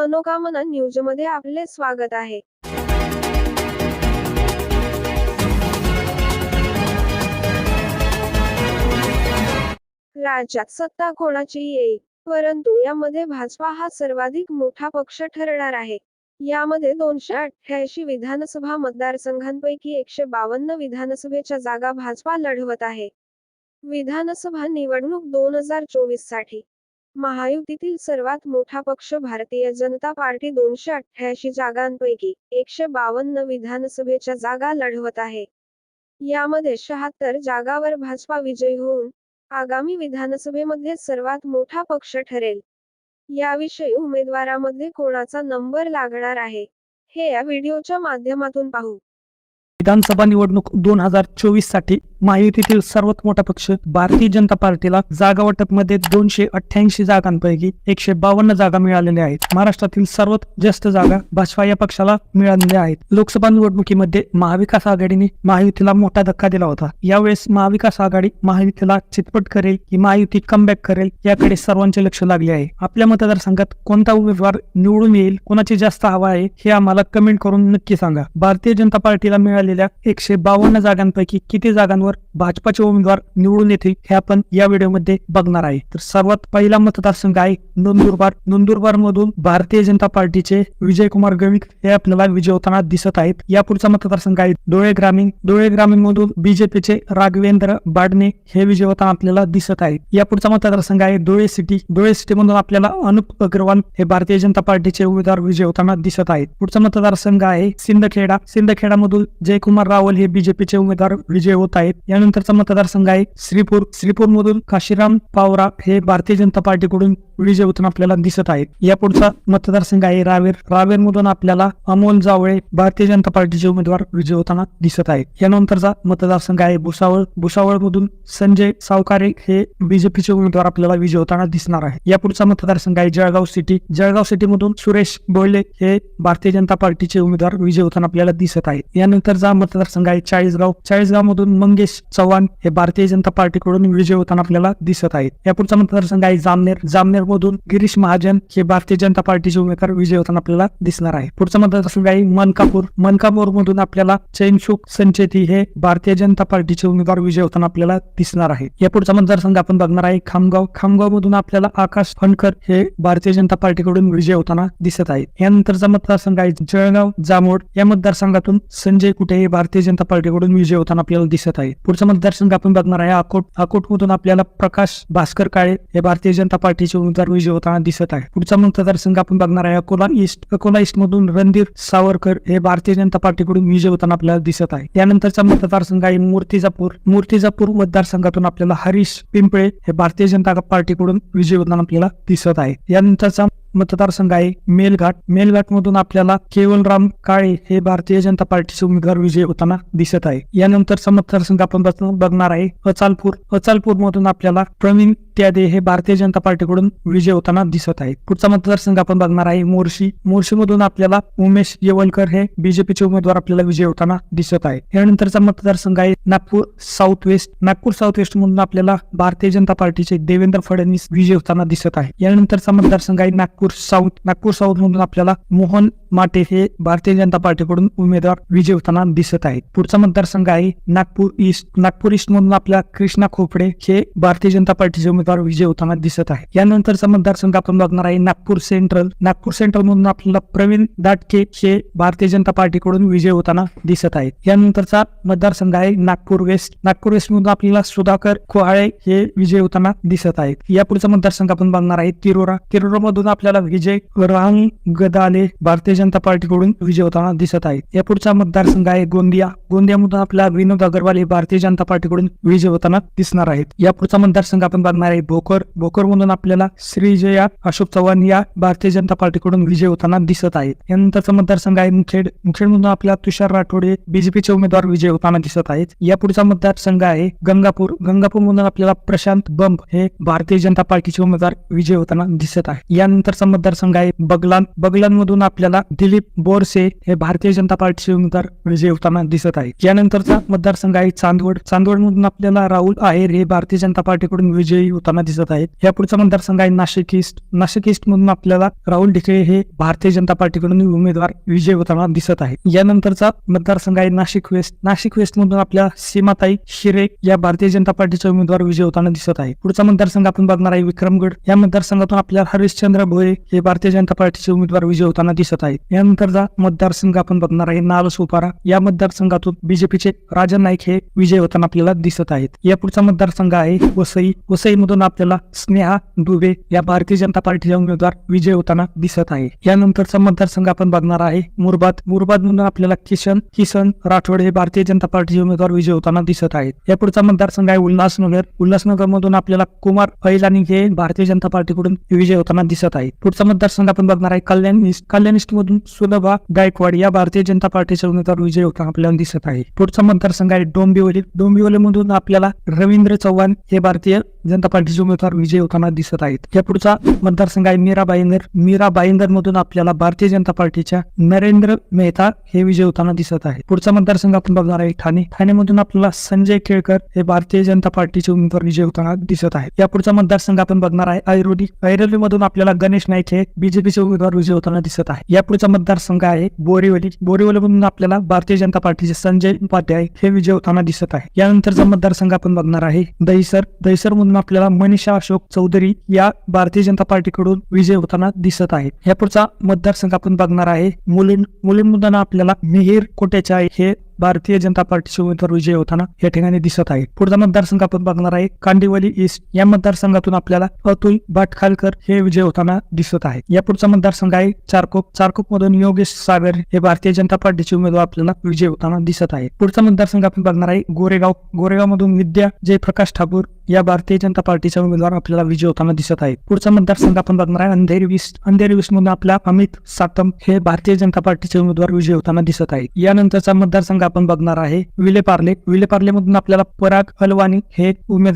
मनोकामना न्यूजमध्ये आपले स्वागत आहे. राज्यात सत्ता कोणाची येईल? परंतु यामध्ये भाजपा हा सर्वाधिक मोठा पक्ष ठरणार आहे. यामध्ये दोनशे अठ्ठ्याऐंशी विधानसभा मतदारसंघांपैकी एकशे बावन्न विधानसभेच्या जागा भाजपा लढवत आहे. विधानसभा निवडणूक दोन हजार चोवीससाठी महायुतीतील सर्वात मोठा पक्ष भारतीय जनता पार्टी दोनशे अठ्ठ्याऐंशी जागांपैकी एकशे बावन्न विधानसभेच्या जागा लढवत आहे. यामध्ये शहात्तर जागावर भाजपा विजयी होऊन आगामी विधानसभेमध्ये सर्वात मोठा पक्ष ठरेल. याविषयी उमेदवारामध्ये कोणाचा नंबर लागणार आहे हे या व्हिडिओच्या माध्यमातून पाहू. विधानसभा निवडणूक दोन हजार चोवीससाठी महायुतीतील सर्वात मोठा पक्ष भारतीय जनता पार्टीला जागा वाटपमध्ये दोनशे अठ्ठ्याऐंशी जागांपैकी एकशे बावन्न जागा मिळालेल्या आहेत. महाराष्ट्रातील सर्वात जास्त जागा भाजपा या पक्षाला मिळालेल्या आहेत. लोकसभा निवडणुकीमध्ये महाविकास आघाडीने महायुतीला मोठा धक्का दिला होता. यावेळेस महाविकास आघाडी महायुतीला चितपट करेल की महायुती कमबॅक करेल याकडे सर्वांचे लक्ष लागले आहे. आपल्या मतदारसंघात कोणता उमेदवार निवडून येईल कोणाची जास्त हवा आहे हे आम्हाला कमेंट करून नक्की सांगा. भारतीय जनता पार्टीला मिळालेल्या एकशे बावन्न जागांपैकी किती जागांवर भाजपाचे उमेदवार निवडून येतील हे आपण या व्हिडिओमध्ये बघणार आहे. तर सर्वात पहिला मतदारसंघ आहे नंदुरबार. नंदुरबार मधून भारतीय जनता पार्टीचे विजयकुमार गविक हे आपल्याला विजय होताना दिसत आहेत. या पुढचा मतदारसंघ आहे डोळे ग्रामीण. डोळे ग्रामीण मधून बीजेपीचे राघवेंद्र बाडणे हे विजय होताना आपल्याला दिसत आहेत. या पुढचा मतदारसंघ आहे डोळे सिटी. डोळे सिटी मधून आपल्याला अनुप अग्रवाल हे भारतीय जनता पार्टीचे उमेदवार विजय होताना दिसत आहेत. पुढचा मतदारसंघ आहे सिंदखेडा. सिंदखेडा मधून जयकुमार रावल हे बीजेपीचे उमेदवार विजय होत आहेत. यानंतरचा मतदारसंघ आहे श्रीपूर. श्रीपूर मधून काशीराम पावरा हे भारतीय जनता पार्टीकडून विजय होताना आपल्याला दिसत आहेत. या पुढचा मतदारसंघ आहे रावेर. रावेर मधून आपल्याला अमोल जावळे भारतीय जनता पार्टीचे उमेदवार विजय होताना दिसत आहेत. यानंतरचा मतदारसंघ आहे भुसावळ. भुसावळ मधून संजय सावकारे हे बीजेपीचे उमेदवार आपल्याला विजय होताना दिसणार आहे या पुढचा मतदारसंघ आहे जळगाव सिटी. जळगाव सिटी मधून सुरेश बोळले हे भारतीय जनता पार्टीचे उमेदवार विजय होताना आपल्याला दिसत आहेत. यानंतरचा मतदारसंघ आहे चाळीसगाव. चाळीसगाव मधून मंगेश चव्हाण हे भारतीय जनता पार्टीकडून विजय होताना आपल्याला दिसत आहेत. या पुढचा मतदारसंघ आहे जामनेर. जामनेर मधून गिरीश महाजन हे भारतीय जनता पार्टीचे उमेदवार विजय होताना आपल्याला दिसणार आहे. पुढचा मतदारसंघ आहे मनकापूर. मनकापूर मधून आपल्याला चैनसुख संचेती हे भारतीय जनता पार्टीचे उमेदवार विजय होताना आपल्याला दिसणार आहे. या पुढचा मतदारसंघ आपण बघणार आहे खामगाव. खामगाव मधून आपल्याला आकाश फणकर हे भारतीय जनता पार्टीकडून विजय होताना दिसत आहेत. यानंतरचा मतदारसंघ आहे जळगाव जामोड या मतदारसंघातून संजय कुटे हे भारतीय जनता पार्टीकडून विजय होताना आपल्याला दिसत आहे पुढचा मतदारसंघ आपण बघणार आहे. अकोट अकोट मधून आपल्याला प्रकाश भास्कर काळे हे भारतीय जनता पार्टीचे उमेदवार विजय होताना दिसत आहे. पुढचा मतदारसंघ आपण बघणार आहे. अकोला ईस्ट अकोला ईस्ट मधून रणधीर सावरकर हे भारतीय जनता पार्टीकडून विजय होताना आपल्याला दिसत आहे. त्यानंतरचा मतदारसंघ आहे मूर्तिजापूर. मूर्तिजापूर मतदारसंघातून आपल्याला हरीश पिंपळे हे भारतीय जनता पार्टीकडून विजय होताना आपल्याला दिसत आहे. यानंतरचा मतदारसंघ आहे मेलघाट. मेलघाट मधून आपल्याला केवलराम काळे हे भारतीय जनता पार्टीचे उमेदवार विजय होताना दिसत आहे. यानंतरचा मतदारसंघ आपण बघणार आहे. अचालपूर. अचालपूर मधून आपल्याला प्रवीण इत्यादी हे भारतीय जनता पार्टीकडून विजय होताना दिसत आहे पुढचा मतदारसंघ आपण बघणार आहे. मोर्शी मोर्शी मधून आपल्याला उमेश येवलकर हे बीजेपीचे उमेदवार आपल्याला विजय होताना दिसत आहे यानंतरचा मतदारसंघ आहे Nagpur south west Nagpur south west मधून आपल्याला भारतीय जनता पार्टीचे देवेंद्र फडणवीस विजय होताना दिसत आहे यानंतरचा मतदारसंघ आहे नागपूर साऊथ नागपूर साऊथ मधून आपल्याला मोहन माटे हे भारतीय जनता पार्टीकडून उमेदवार विजय होताना दिसत आहेत. पुढचा मतदारसंघ आहे नागपूर ईस्ट नागपूर ईस्ट मधून आपल्या कृष्णा खोपडे हे भारतीय जनता पार्टीचे उमेदवार विजय होताना दिसत आहे. यानंतरचा मतदारसंघ आपण बघणार आहे नागपूर सेंट्रल. नागपूर सेंट्रल मधून आपल्याला प्रवीण दाटके हे भारतीय जनता पार्टीकडून विजय होताना दिसत आहेत. यानंतरचा मतदारसंघ आहे नागपूर वेस्ट. नागपूर वेस्ट मधून आपल्याला सुधाकर खोहाळे हे विजय होताना दिसत आहेत. या पुढचा मतदारसंघ आपण बघणार आहे तिरोरा. तिरोरा मधून आपल्याला विजय रांग गदाले भारतीय जनता पार्टीकडून विजय होताना दिसत आहे या पुढचा मतदारसंघ आहे गोंदिया. गोंदियामधून आपल्याला विनोद अग्रवाल हे भारतीय जनता पार्टीकडून विजय होताना दिसणार आहेत. या पुढचा मतदारसंघ आपण बघणार आहे भोकर भोकर मधून आपल्याला श्रीजया अशोक चव्हाण या भारतीय जनता पार्टीकडून विजय होताना दिसत आहेत. यानंतरचा मतदारसंघ आहे मुखेड. मुखेड मधून आपल्याला तुषार राठोडे बीजेपीचे उमेदवार विजय होताना दिसत आहेत. या पुढचा मतदारसंघ आहे गंगापूर. गंगापूर मधून आपल्याला प्रशांत बंब हे भारतीय जनता पार्टीचे उमेदवार विजय होताना दिसत आहे यानंतरचा मतदारसंघ आहे बगलान. बगलान मधून आपल्याला दिलीप बोरसे हे भारतीय जनता पार्टीचे उमेदवार विजय होताना दिसत आहे यानंतरचा मतदारसंघ आहे चांदवड. चांदवड मधून आपल्याला राहुल आहेर हे भारतीय जनता पार्टीकडून विजयी होताना दिसत आहेत. या पुढचा मतदारसंघ आहे नाशिक ईस्ट. नाशिक ईस्ट मधून आपल्याला राहुल ढिकळे हे भारतीय जनता पार्टीकडून उमेदवार विजय होताना दिसत आहे. यानंतरचा मतदारसंघ आहे नाशिक वेस्ट. नाशिक वेस्ट मधून आपल्या सीमाताई शिरे या भारतीय जनता पार्टीचा उमेदवार विजय होताना दिसत आहे. पुढचा मतदारसंघ आपण बघणार आहे विक्रमगड. या मतदारसंघातून आपल्याला हरिश्चंद्र भोये हे भारतीय जनता पार्टीचे उमेदवार विजय होताना दिसत आहेत. यानंतरचा मतदारसंघ आपण बघणार आहे नालसोपारा या मतदारसंघातून बीजेपीचे राजन नाईक हे विजय होताना आपल्याला दिसत आहेत. या पुढचा मतदारसंघ आहे वसई. वसई मधून आपल्याला स्नेहा दुबे या भारतीय जनता पार्टीच्या उमेदवार विजय होताना दिसत आहे. यानंतरचा मतदारसंघ आपण बघणार आहे. मुरबाद मुरबाद मधून आपल्याला किशन किसन राठोड हे भारतीय जनता पार्टीचे उमेदवार विजय होताना दिसत आहेत. या पुढचा मतदारसंघ आहे उल्हासनगर. उल्हासनगर मधून आपल्याला कुमार फैलानी हे भारतीय जनता पार्टीकडून विजय होताना दिसत आहे पुढचा मतदारसंघ आपण बघणार आहे कल्याण ईस्ट. कल्याण ईस्ट मधून सुलभा गायकवाड या भारतीय जनता पार्टीचे उमेदवार विजय होताना आपल्याला दिसत आहे. पुढचा मतदारसंघ आहे डोंबिवली. डोंबिवली मधून आपल्याला रवींद्र चव्हाण हे भारतीय जनता पार्टीचे उमेदवार विजय होताना दिसत आहेत. या पुढचा मतदारसंघ आहे मीरा बाईंदर मीरा बाईंदर मधून आपल्याला भारतीय जनता पार्टीच्या नरेंद्र मेहता हे विजय होताना दिसत आहे पुढचा मतदारसंघ आपण बघणार आहे ठाणे. ठाणेमधून आपल्याला संजय केळकर हे भारतीय जनता पार्टीचे उमेदवार विजय होताना दिसत आहे या पुढचा मतदारसंघ आपण बघणार आहे ऐरोली. ऐरोली मधून आपल्याला गणेश नाईक हे बीजेपीचे उमेदवार विजय होताना दिसत आहे. या पुढचा मतदारसंघ आहे बोरीवली. बोरीवली मधून आपल्याला भारतीय जनता पार्टीचे संजय उपाध्याय हे विजय होताना दिसत आहे. यानंतरचा मतदारसंघ आपण बघणार आहे दहिसर. दहिसर मधून आपल्याला मनीषा अशोक चौधरी या भारतीय जनता पार्टीकडून विजय होताना दिसत आहे या पुढचा मतदारसंघ आपण बघणार आहे. मुलीं मुलींमधून आपल्याला मिहीर कोटेचा हे भारतीय जनता पार्टीचे उमेदवार विजय होताना या ठिकाणी दिसत आहे पुढचा मतदारसंघ आपण बघणार आहे. कांदिवली ईस्ट या मतदारसंघातून आपल्याला अतुल भाटखालकर हे विजय होताना दिसत आहे. या पुढचा मतदारसंघ आहे चारकोप. चारकोप मधून योगेश सागर हे भारतीय जनता पार्टीचे उमेदवार आपल्याला विजय होताना दिसत आहे पुढचा मतदारसंघ आपण बघणार आहे गोरेगाव. गोरेगाव मधून विद्या जयप्रकाश ठाकूर या भारतीय जनता पार्टीचा उमेदवार आपल्याला विजय होताना दिसत आहे पुढचा मतदारसंघ आपण बघणार आहे अंधेरी वीस अंधेरी वीस मधून आपला अमित सातम हे भारतीय जनता पार्टीचे उमेदवार विजय होताना दिसत आहे यानंतरचा मतदारसंघ आपण बघणार आहे. विलेपार्ले विलेपार्लेमधून आपल्याला पराग हलवानी हे उमेदवार